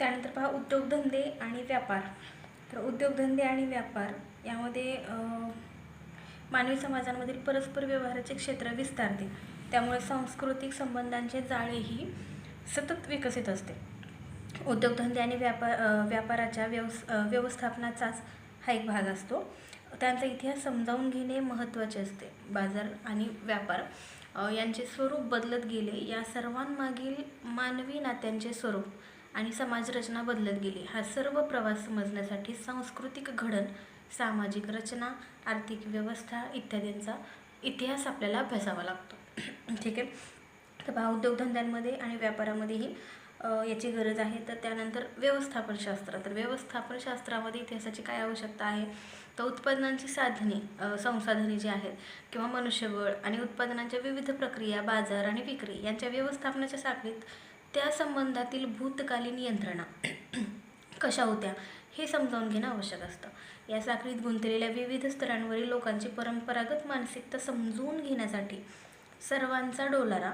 त्यानंतर पहा उद्योगधंदे आणि व्यापार. तर उद्योगधंदे आणि व्यापार यामध्ये मानवी समाजांमधील परस्पर व्यवहाराचे क्षेत्र विस्तारते. त्यामुळे सांस्कृतिक संबंधांचे जाळेही सतत विकसित असते. उद्योगधंदे आणि व्यापार व्यापाराच्या व्यवस व्यवस्थापनाचाच हा एक भाग असतो. त्यांचा इतिहास समजावून घेणे महत्त्वाचे असते. बाजार आणि व्यापार यांचे स्वरूप बदलत गेले. या सर्वांमागील मानवी नात्यांचे स्वरूप आणि समाजरचना बदलत गेली. हा सर्व प्रवास समजण्यासाठी सांस्कृतिक घडण सामाजिक रचना आर्थिक व्यवस्था इत्यादींचा इतिहास आपल्याला अभ्यासावा लागतो. ठीक आहे? तर पहा उद्योगधंद्यांमध्ये आणि व्यापारामध्येही याची गरज आहे. तर त्यानंतर व्यवस्थापनशास्त्र तर व्यवस्थापनशास्त्रामध्ये इतिहासाची काय आवश्यकता आहे? तर उत्पादनांची साधने संसाधने जी आहेत किंवा मनुष्यबळ आणि उत्पादनांच्या विविध प्रक्रिया बाजार आणि विक्री यांच्या व्यवस्थापनाच्या साखळीत त्या संबंधातील भूतकालीन यंत्रणा कशा होत्या हे समजावून घेणं आवश्यक असतं. या साखळीत गुंतलेल्या विविध स्तरांवरील लोकांची परंपरागत मानसिकता समजून घेण्यासाठी सर्वांचा डोलारा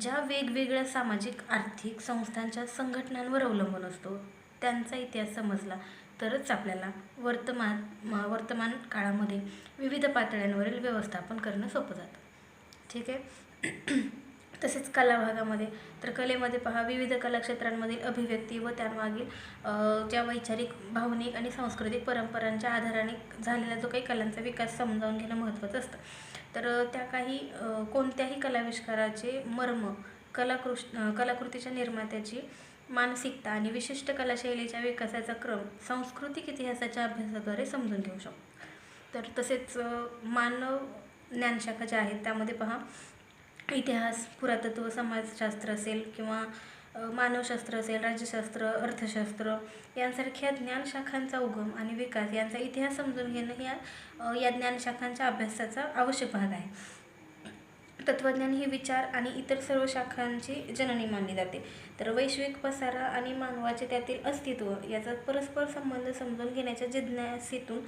ज्या वेगवेगळ्या सामाजिक आर्थिक संस्थांच्या संघटनांवर अवलंबून असतो त्यांचा इतिहास समजला तरच आपल्याला वर्तमान वर्तमान काळामध्ये विविध पातळ्यांवरील व्यवस्थापन करणं सोपं जातं. ठीक आहे? तसेच कला भागामध्ये तर कलेमध्ये पहा विविध कलाक्षेत्रांमधील अभिव्यक्ती व त्यामागील ज्या वैचारिक भावनिक आणि सांस्कृतिक परंपरांच्या आधाराने झालेला जो काही कलांचा विकास समजावून घेणं महत्त्वाचं असतं. तर त्या काही कोणत्याही कलाविष्काराचे मर्म कलाकृष कलाकृतीच्या निर्मात्याची मानसिकता आणि विशिष्ट कलाशैलीच्या विकासाचा क्रम सांस्कृतिक इतिहासाच्या अभ्यासाद्वारे समजून घेऊ शकतो. तर तसेच मानव ज्ञानशाखा ज्या आहेत त्यामध्ये पहा इतिहास पुरातत्व समाजशास्त्र असेल किंवा मानवशास्त्र असेल राज्यशास्त्र अर्थशास्त्र यांसारख्या ज्ञानशाखांचा उगम आणि विकास यांचा इतिहास समजून घेणं या या ज्ञानशाखांच्या अभ्यासाचा आवश्यक भाग आहे. तत्त्वज्ञान ही विचार आणि इतर सर्व शाखांची जननी मानली जाते. तर वैश्विक पसारा आणि मानवाचे त्यातील अस्तित्व याचा परस्पर संबंध समजून घेण्याच्या जिज्ञासेतून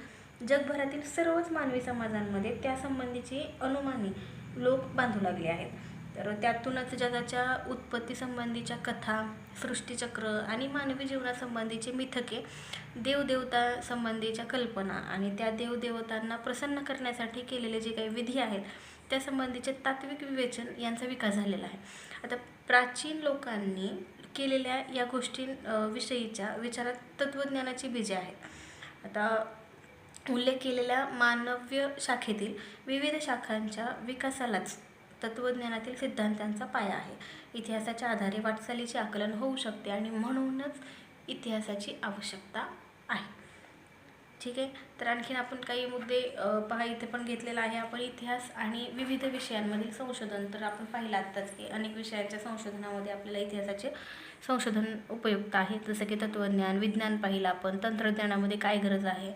जगभरातील सर्वच मानवी समाजांमध्ये त्यासंबंधीची अनुमानी लोक बांधू लागले आहेत. तर त्यातूनच जगाच्या उत्पत्तीसंबंधीच्या कथा सृष्टीचक्र आणि मानवी जीवनासंबंधीचे मिथके देवदेवता संबंधीच्या कल्पना आणि त्या देवदेवतांना प्रसन्न करण्यासाठी केलेले जे काही विधी आहेत त्यासंबंधीचे तात्विक विवेचन यांचा विकास झालेला आहे. आता प्राचीन लोकांनी केलेल्या या गोष्टींविषयीच्या विषयीच्या विचारात तत्त्वज्ञानाची बीजे आहेत आता उल्लेख केलेल्या मानव्य शाखेतील विविध शाखांच्या विकासालाच तत्त्वज्ञानातील सिद्धांतांचा पाया आहे. इतिहासाच्या आधारे वाटचालीचे आकलन होऊ शकते आणि म्हणूनच इतिहासाची आवश्यकता आहे. ठीक आहे? तर आणखीन आपण काही मुद्दे पहा इथे पण घेतलेला आहे आपण इतिहास आणि विविध विषयांमधील संशोधन. तर आपण पाहिलं आत्ताच की अनेक विषयांच्या संशोधनामध्ये आपल्याला इतिहासाचे संशोधन उपयुक्त आहे. जसं की तत्त्वज्ञान विज्ञान पाहिलं आपण. तंत्रज्ञानामध्ये काय गरज आहे?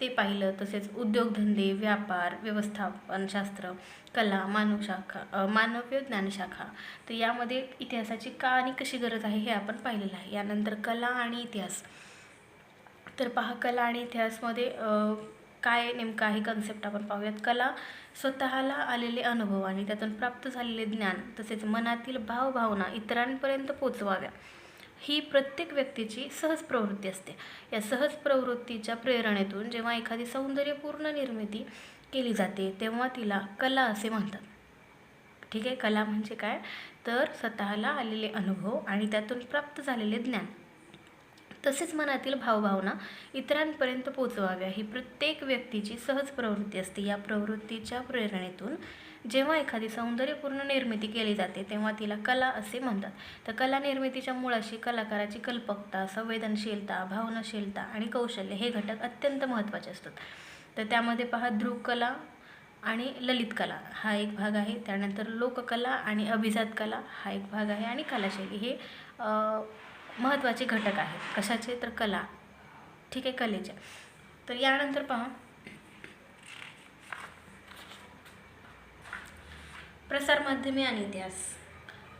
ते पाहिलं तसेच उद्योगधंदे व्यापार व्यवस्थापनशास्त्र कला मानवशाखा मानव्य ज्ञानशाखा तर यामध्ये इतिहासाची का आणि कशी गरज आहे हे आपण पाहिलेलं आहे. यानंतर कला आणि इतिहास. तर पहा कला आणि इतिहासमध्ये काय नेमकं आहे कन्सेप्ट आपण पाहूयात. कला स्वतःला आलेले अनुभव आणि त्यातून प्राप्त झालेले ज्ञान तसेच मनातील भावभावना इतरांपर्यंत पोचवाव्या. ही प्रत्येक व्यक्तीची सहज प्रवृत्ती असते. या सहज प्रवृत्तीच्या प्रेरणेतून जेव्हा एखादी सौंदर्यपूर्ण निर्मिती केली जाते तेव्हा तिला कला असे म्हणतात. ठीक आहे? कला म्हणजे काय? तर स्वतःला आलेले अनुभव आणि त्यातून प्राप्त झालेले ज्ञान. तसेच मनातील भावभावना इतरांपर्यंत पोचवाव्या ही प्रत्येक व्यक्तीची सहज प्रवृत्ती असते. या प्रवृत्तीच्या प्रेरणेतून जेव्हा एखादी सौंदर्यपूर्ण निर्मिती केली जाते तेव्हा तिला कला असे म्हणतात. तर कला निर्मितीच्या मुळाशी कलाकाराची कल्पकता संवेदनशीलता भावनाशीलता आणि कौशल्य हे घटक अत्यंत महत्त्वाचे असतात. तर त्यामध्ये पहा ध्रुवकला आणि ललित कला हा एक भाग आहे. त्यानंतर लोककला आणि अभिजात कला हा एक भाग आहे. आणि कलाशैली हे महत्त्वाचे घटक आहेत. कशाचे? तर कला. ठीक आहे कलेचे. तर यानंतर पहा प्रसारमाध्यमे आणि इतिहास.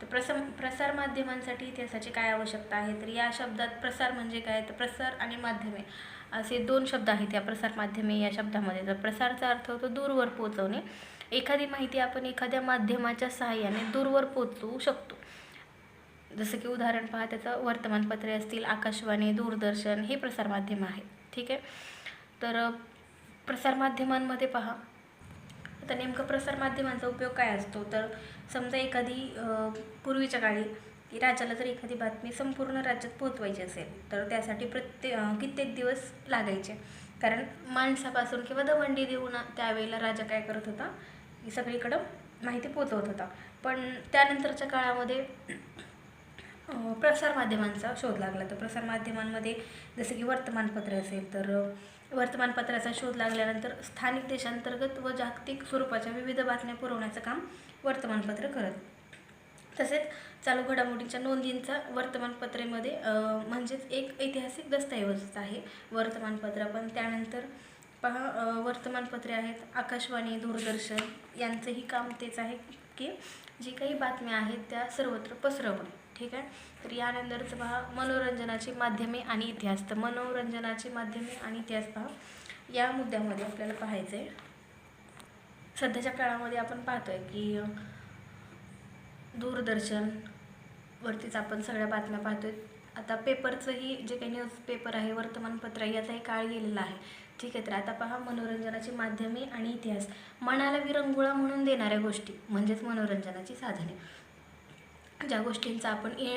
तर प्रसार प्रसारमाध्यमांसाठी इतिहासाची काय आवश्यकता आहे? तर या शब्दात प्रसार म्हणजे काय? तर प्रसार आणि माध्यमे. असे दोन शब्द आहेत या प्रसारमाध्यमे या शब्दामध्ये. तर प्रसारचा अर्थ होतो दूरवर पोहोचवणे. एखादी माहिती आपण एखाद्या माध्यमाच्या सहाय्याने दूरवर पोचवू शकतो. जसं की उदाहरण पहा त्याचं वर्तमानपत्रे असतील आकाशवाणी दूरदर्शन हे प्रसारमाध्यम आहे. ठीक आहे? तर प्रसारमाध्यमांमध्ये पहा. तर नेमकं प्रसारमाध्यमांचा उपयोग काय असतो? तर समजा एखादी पूर्वीच्या काळी की राज्याला जर एखादी बातमी संपूर्ण राज्यात पोहोचवायची असेल तर त्यासाठी प्रत्येक कित्येक दिवस लागायचे. कारण माणसापासून किंवा दवंडी देऊन त्यावेळेला राजा काय करत होता? की सगळीकडं माहिती पोचवत होता. पण त्यानंतरच्या काळामध्ये प्रसारमाध्यमांचा शोध लागला. तर प्रसारमाध्यमांमध्ये जसं की वर्तमानपत्र असेल तर वर्तमानपत्राचा शोध लागल्यानंतर स्थानिक देशांतर्गत व जागतिक स्वरूपाच्या विविध बातम्या पुरवण्याचं काम वर्तमानपत्र करत. तसेच चालू घडामोडींच्या नोंदींचा वर्तमानपत्रेमध्ये म्हणजेच एक ऐतिहासिक दस्तऐवजच आहे. वर्तमानपत्र पण त्यानंतर पहा वर्तमानपत्रे आहेत आकाशवाणी दूरदर्शन यांचंही काम तेच आहे की जी काही बातम्या आहेत त्या सर्वत्र पसरवणे. ठीक आहे? तर यानंतरचं पहा मनोरंजनाची माध्यमे आणि इतिहास. तर मनोरंजनाची माध्यमे आणि इतिहास पहा. या मुद्द्यामध्ये आपल्याला पाहायचं आहे सध्याच्या काळामध्ये आपण पाहतोय की दूरदर्शन वरतीच आपण सगळ्या बातम्या पाहतोय. आता पेपरचंही जे काही न्यूजपेपर आहे वर्तमानपत्र आहे याचाही काळ गेलेला आहे. ठीक आहे तर आता पहा मनोरंजनाची माध्यमे आणि इतिहास. मनाला विरंगुळा म्हणून देणाऱ्या गोष्टी म्हणजेच मनोरंजनाची साधने. ज्या गोष्टींचा आपण ए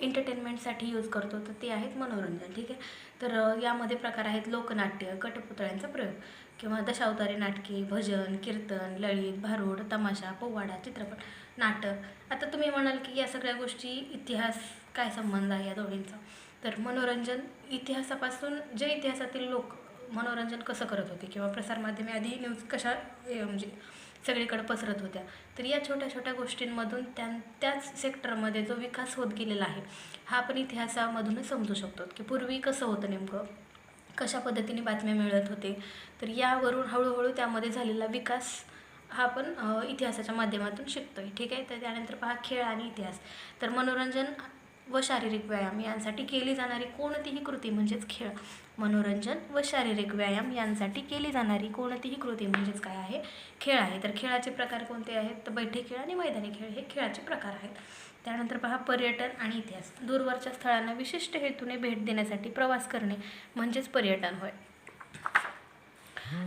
एंटरटेनमेंटसाठी यूज करतो तर ते आहेत मनोरंजन ठीक आहे? तर यामध्ये प्रकार आहेत लोकनाट्य कटपुतळ्यांचा प्रयोग किंवा दशावतारी नाटके भजन कीर्तन ललित भारूड तमाशा पोवाडा चित्रपट नाटक. आता तुम्ही म्हणाल की या सगळ्या गोष्टी इतिहास काय संबंध आहे या दोन्हींचा तर मनोरंजन इतिहासापासून जे इतिहासातील लोक मनोरंजन कसं करत होते? किंवा प्रसारमाध्यमे आधी न्यूज कशा म्हणजे सगळीकडे पसरत होत्या. तर या छोट्या छोट्या गोष्टींमधून त्या त्याच सेक्टरमध्ये जो विकास होत गेलेला आहे हा आपण इतिहासामधूनच समजू शकतो की पूर्वी कसं होतं नेमकं? कशा पद्धतीने बातम्या मिळत होते? तर यावरून हळूहळू त्यामध्ये झालेला विकास हा आपण इतिहासाच्या माध्यमातून शिकतोय. ठीक आहे? तर त्यानंतर पहा खेळ आणि इतिहास. तर मनोरंजन व शारीरिक व्यायाम यांसाठी केली जाणारी कोणतीही कृती म्हणजेच खेळ मनोरंजन व शारीरिक व्यायाम यांसाठी केली जाणारी कोणतीही कृती म्हणजेच काय आहे? खेळ आहे. तर खेळाचे प्रकार कोणते आहेत? तर बैठे खेळ आणि मैदानी खेळ हे खेळाचे प्रकार आहेत. त्यानंतर पहा पर्यटन आणि इतिहास. दूरवरच्या स्थळांना विशिष्ट हेतूने भेट देण्यासाठी प्रवास करणे म्हणजेच पर्यटन होय.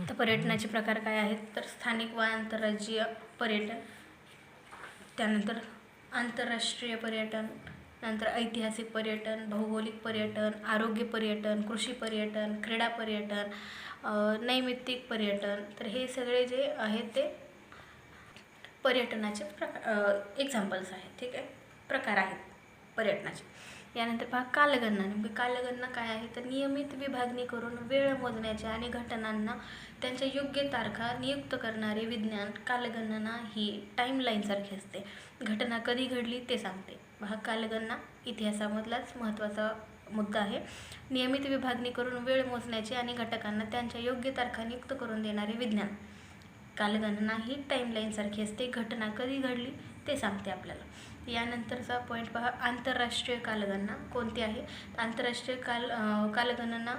तर पर्यटनाचे प्रकार काय आहेत? तर स्थानिक व आंतरराज्यीय पर्यटन त्यानंतर आंतरराष्ट्रीय पर्यटन नंतर ऐतिहासिक पर्यटन भौगोलिक पर्यटन आरोग्य पर्यटन कृषी पर्यटन क्रीडा पर्यटन नैमित्तिक पर्यटन. तर हे सगळे जे आहेत ते पर्यटनाचे प्रकार एक्झाम्पल्स आहेत. ठीक आहे? प्रकार आहेत पर्यटनाचे. यानंतर पहा कालगणना. नेमकी कालगणना काय आहे? तर नियमित विभागणी करून वेळ मोजण्याचे आणि घटनांना त्यांच्या योग्य तारखा नियुक्त करणारे विज्ञान कालगणना ही टाईमलाईनसारखी असते. घटना कधी घडली ते सांगते. हा कालगणना इतिहासामधलाच महत्त्वाचा मुद्दा आहे. नियमित विभागणी करून वेळ मोजण्याचे आणि घटकांना त्यांच्या योग्य तारखा नियुक्त करून देणारे विज्ञान. कालगणना ही टाईमलाईनसारखी असते घटना कधी घडली ते सांगते आपल्याला. यानंतरचा पॉईंट पहा आंतरराष्ट्रीय कालगणना कोणती आहे? आंतरराष्ट्रीय काल कालगणना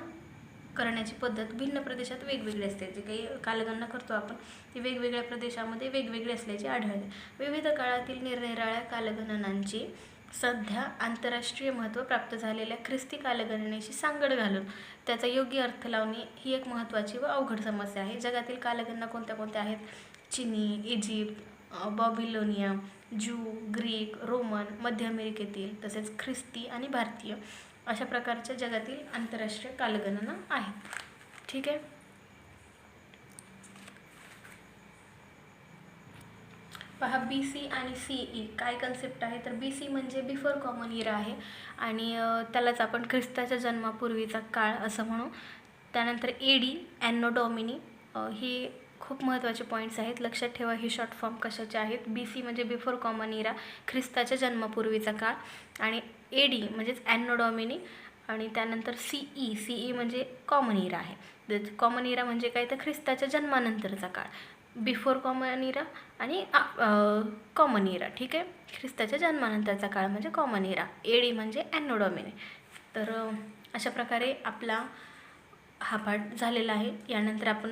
करण्याची पद्धत भिन्न प्रदेशात वेगवेगळी असते. जे काही कालगणना करतो आपण ती वेगवेगळ्या प्रदेशामध्ये वेगवेगळी असल्याचे आढळते. विविध काळातील निरनिराळ्या कालगणनांची सध्या आंतरराष्ट्रीय महत्त्व प्राप्त झालेल्या ख्रिस्ती कालगणनेशी सांगड घालून त्याचा योग्य अर्थ लावणे ही एक महत्त्वाची व अवघड समस्या आहे. जगातील कालगणना कोणत्या कोणत्या आहेत? चिनी इजिप्त बॉबिलोनिया जू ग्रीक रोमन मध्य अमेरिकेतील तसेच ख्रिस्ती आणि भारतीय अशा प्रकारच्या जगातील आंतरराष्ट्रीय कालगणना आहेत. ठीक आहे? पहा बी सी आणि सी ई काय कन्सेप्ट आहे? तर बी सी म्हणजे बिफोर कॉमन इरा आहे आणि त्यालाच आपण ख्रिस्ताच्या जन्मापूर्वीचा काळ असं म्हणू. त्यानंतर ए डी ॲनो डॉमिनी खूप महत्त्वाचे पॉईंट्स आहेत. लक्षात ठेवा हे शॉर्ट फॉर्म कशाचे आहेत? बी सी म्हणजे बिफोर कॉमन इरा ख्रिस्ताच्या जन्मापूर्वीचा काळ आणि ए डी म्हणजेच ॲनो आणि त्यानंतर सी ई सी ई म्हणजे कॉमन इरा आहे. कॉमन इरा म्हणजे काय? तर ख्रिस्ताच्या जन्मानंतरचा काळ. बिफोर कॉमन इरा आणि कॉमन इरा ठीक आहे? ख्रिस्ताच्या जन्मानंतरचा काळ म्हणजे कॉमन इरा एडी म्हणजे ॲनोडॉमिने तर अशा प्रकारे आपला हा पाठ झालेला आहे. यानंतर आपण